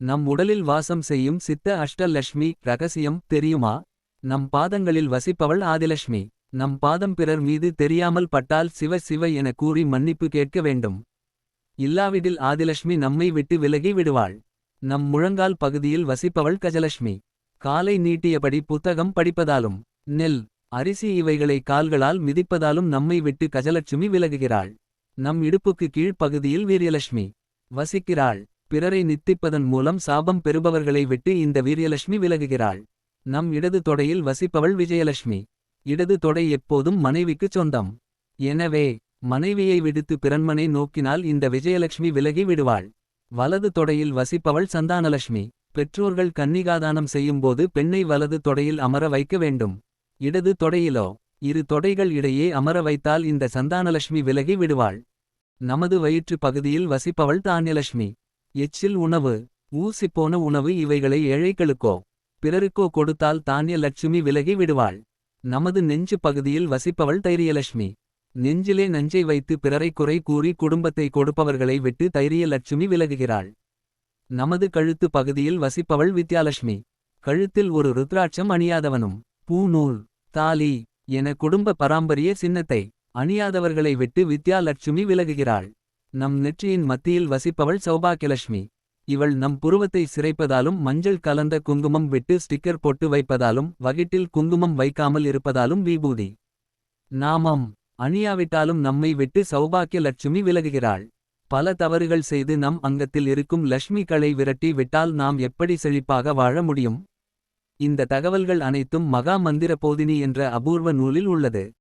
நம் உடலில் வாசம் செய்யும் சித்த அஷ்டலட்சுமி ரகசியம் தெரியுமா? நம் பாதங்களில் வசிப்பவள் ஆதிலட்சுமி நம் பாதம் பிறர் மீது தெரியாமல் பட்டால் சிவ சிவ என கூறி மன்னிப்பு கேட்க வேண்டும். இல்லாவிடில் ஆதிலட்சுமி நம்மை விட்டு விலகி விடுவாள். நம் முழங்கால் பகுதியில் வசிப்பவள் கஜலட்சுமி காலை நீட்டியபடி புத்தகம் படிப்பதாலும் நெல் அரிசி இவைகளை கால்களால் மிதிப்பதாலும் நம்மை விட்டு கஜலட்சுமி விலகுகிறாள். நம் இடுப்புக்கு கீழ் பகுதியில் வீரியலட்சுமி வசிக்கிறாள். பிறரை நித்திப்பதன் மூலம் சாபம் பெறுபவர்களை விட்டு இந்த வீரியலட்சுமி விலகுகிறாள். நம் இடது தொடையில் வசிப்பவள் விஜயலட்சுமி. இடது தொடை எப்போதும் மனைவிக்குச் சொந்தம். எனவே மனைவியை விடுத்து பிறன்மனை நோக்கினால் இந்த விஜயலட்சுமி விலகி விடுவாள். வலது தொடையில் வசிப்பவள் சந்தானலட்சுமி. பெற்றோர்கள் கன்னிகாதானம் செய்யும்போது பெண்ணை வலது தொடையில் அமர வைக்க வேண்டும். இடது தொடையிலோ இரு தொடைகள் இடையே அமர வைத்தால் இந்த சந்தானலட்சுமி விலகி விடுவாள். நமது வயிற்று பகுதியில் வசிப்பவள் தானியலட்சுமி. எச்சில் உணவு ஊசிப்போன உணவு இவைகளை ஏழைகளுக்கோ பிறருக்கோ கொடுத்தால் தானிய லட்சுமி விலகி விடுவாள். நமது நெஞ்சு பகுதியில் வசிப்பவள் தைரியலட்சுமி. நெஞ்சிலே நஞ்சை வைத்து பிறரை குறை கூறி குடும்பத்தை கொடுப்பவர்களை விட்டு தைரியலட்சுமி விலகுகிறாள். நமது கழுத்து பகுதியில் வசிப்பவள் வித்யாலட்சுமி. கழுத்தில் ஒரு ருத்ராட்சம் அணியாதவனும் பூநூல் தாலி என குடும்ப பராம்பரிய சின்னத்தை அணியாதவர்களை விட்டு வித்யாலட்சுமி விலகுகிறாள். நம் நெற்றியின் மத்தியில் வசிப்பவள் சௌபாகியலட்சுமி. இவள் நம் புருவத்தை சிரைப்பதாலும் மஞ்சள் கலந்த குங்குமம் விட்டு ஸ்டிக்கர் போட்டு வைப்பதாலும் வகிட்டில் குங்குமம் வைக்காமல் இருப்பதாலும் விபூதி. நாமம். அணியாவிட்டாலும் நம்மை விட்டு சௌபாக்கிய லட்சுமி விலகுகிறாள். பல தவறுகள் செய்து நம் அங்கத்தில் இருக்கும் லட்சுமி களை விரட்டி விட்டால் நாம் எப்படி செழிப்பாக வாழ முடியும்? இந்த தகவல்கள் அனைத்தும் மகா மந்திர போதினி என்ற அபூர்வ நூலில் உள்ளது.